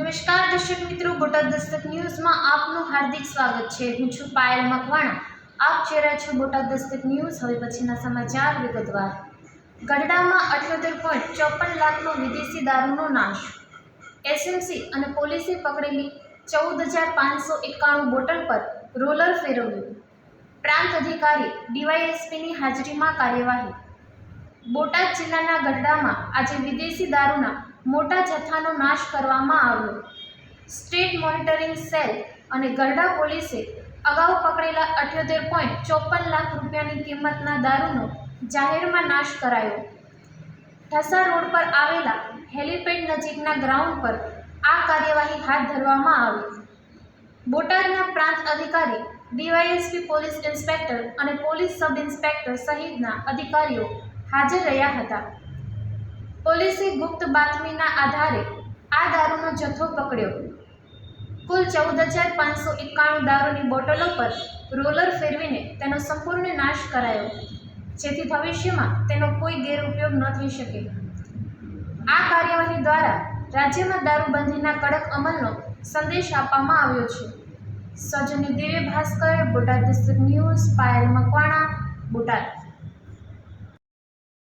નમસ્કાર દર્શક મિત્રો, બોટાદ દસ્તક ન્યૂઝમાં આપનું હાર્દિક સ્વાગત છે. હું છું પાયલ મકવાણા. આપ જોઈ છો બોટાદ દસ્તક ન્યૂઝ. હવે પછીના સમાચાર વિગતવાર. ગઢડામાં અઠ્યોતેર પોઈન્ટ ચોપન લાખનો વિદેશી દારૂનો નાશ. એસએમસી અને પોલીસે પકડેલી ચૌદ હજાર પાંચસો એકાણું બોટલ પર રોલર ફેરવ્યું. પ્રાંત અધિકારી ડીવાયએસપીની હાજરીમાં કાર્યવાહી. બોટાદ જિલ્લાના ગઢડામાં આજે વિદેશી દારૂના મોટા જથ્થાનો નાશ કરવામાં આવ્યો. સ્ટેટ મોનિટરિંગ સેલ અને ગઢડા પોલીસે અગાઉ પકડેલા અઠ્યોતેર પોઈન્ટ ચોપન લાખ રૂપિયાની કિંમતના દારૂનો જાહેરમાં નાશ કરાયો. ઠસા રોડ પર આવેલા હેલીપેડ નજીકના ગ્રાઉન્ડ પર આ કાર્યવાહી હાથ ધરવામાં આવી. બોટાદના પ્રાંત અધિકારી, ડીવાયએસપી પોલીસ ઇન્સ્પેક્ટર અને પોલીસ સબ ઇન્સ્પેક્ટર સહિતના અધિકારીઓ હાજર રહ્યા હતા. પોલીસે ગુપ્ત બાતમીના આધારે આ દારૂનો જથ્થો પકડ્યો. કુલ ચૌદ હજાર પાંચસો એકાણું દારૂની બોટલો પર રોલર ફેરવીને તેનો સંપૂર્ણ નાશ કરાયો, જેથી ભવિષ્યમાં તેનો કોઈ ગેરઉપયોગ ન થઈ શકે. આ કાર્યવાહી દ્વારા રાજ્યમાં દારૂબંધીના કડક અમલનો સંદેશ આપવામાં આવ્યો છે. સૌજન્ય દિવ્ય ભાસ્કર, બોટાદ ડિસ્ટ્રિક્ટ ન્યૂઝ, પાયલ મકવાણા, બોટાદ.